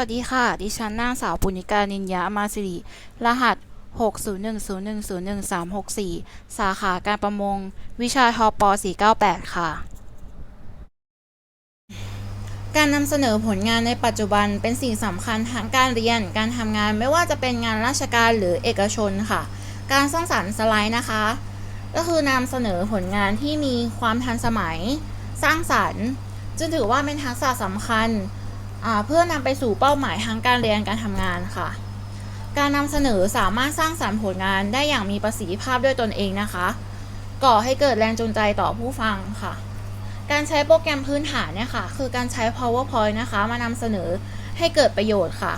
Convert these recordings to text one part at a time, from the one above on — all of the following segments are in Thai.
สวัสดีค่ะ ดิฉันนางสาวปุณิกานินยามาสิริ รหัส 601010134สาขาการประมง วิชาทป498 ค่ะ การนำเสนอผลงานในปัจจุบันเป็นสิ่งสำคัญทั้งการเรียน การทำงานไม่ว่าจะเป็นงานราชการหรือเอกชนค่ะ การสร้างสรรค์สไลด์นะคะ ก็คือนำเสนอผลงานที่มีความทันสมัย สร้างสรรค์ จึงถือว่าเป็นทักษะสำคัญ เพื่อนำไปสู่เป้าหมายทางการเรียนการทำงานค่ะ การนำเสนอสามารถสร้างสรรค์ผลงานได้อย่างมีประสิทธิภาพด้วยตนเองนะคะ ก่อให้เกิดแรงจูงใจต่อผู้ฟังค่ะ การใช้โปรแกรมพื้นฐานเนี่ยค่ะ คือการใช้ powerpoint นะคะมานำเสนอให้เกิดประโยชน์ค่ะ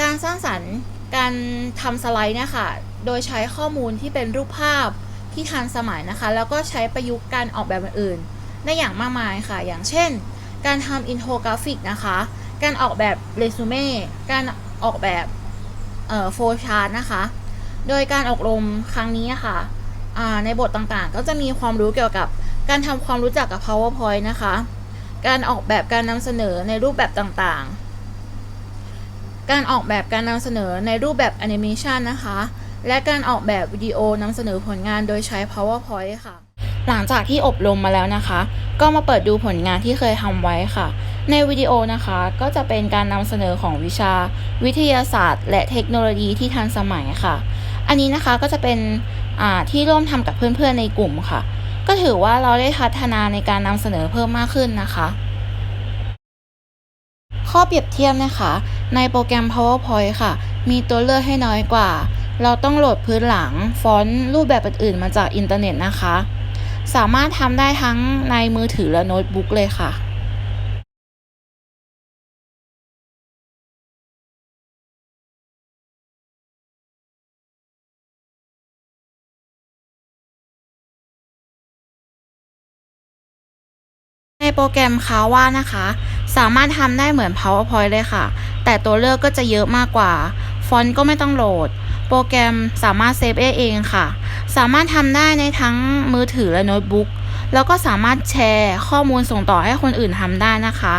การสร้างสรรค์การทำสไลด์เนี่ยค่ะโดยใช้ข้อมูลที่เป็นรูปภาพที่ทันสมัยนะคะ แล้วก็ใช้ประยุกต์การออกแบบอื่นได้อย่างมากมายค่ะ อย่างเช่น การทำอินโฟกราฟิกนะคะ การออกแบบเรซูเม่ การออกแบบเอ่อโฟชาร์ตนะคะ โดยการอบรมครั้งนี้อะค่ะอ่าในบทต่างๆ ก็จะมีความรู้เกี่ยวกับการทำความรู้จักกับ powerpoint นะคะ การออกแบบการนำเสนอในรูปแบบต่างๆ การออกแบบการนำเสนอในรูปแบบแอนิเมชันนะคะ และการออกแบบวิดีโอนำเสนอผลงานโดยใช้ powerpoint ค่ะ หลังจากที่อบรมมาแล้วนะคะ ก็มาเปิดดูผลงานที่เคยทำไว้ค่ะ ในวิดีโอนะคะก็จะเป็นการนำเสนอของวิชาวิทยาศาสตร์ และเทคโนโลยีที่ทันสมัยค่ะ อันนี้นะคะก็จะเป็นที่ร่วมทำกับเพื่อนๆในกลุ่มค่ะ ก็ถือว่าเราได้พัฒนาในการนำเสนอเพิ่มมากขึ้นนะคะ ข้อเปรียบเทียบนะคะ ในโปรแกรม PowerPoint ค่ะ มีตัวเลือกให้น้อยกว่า เราต้องโหลดพื้นหลัง ฟอนต์รูปแบบอื่นๆ มาจากอินเทอร์เน็ตนะคะ สามารถทำได้ทั้งในมือถือและโน้ตบุ๊กเลยค่ะ ในโปรแกรมคาว่านะคะ สามารถทำได้เหมือน PowerPoint เลยค่ะ แต่ตัวเลือกก็จะเยอะมากกว่า ฟอนต์ก็ไม่ต้องโหลด โปรแกรมสามารถเซฟเองค่ะ สามารถทำได้ในทั้งมือถือและโน้ตบุ๊ก แล้วก็สามารถแชร์ข้อมูลส่งต่อให้คนอื่นทำได้นะคะ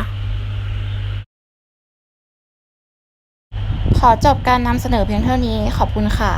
ขอจบการนำเสนอเพียงเท่านี้ขอบคุณค่ะ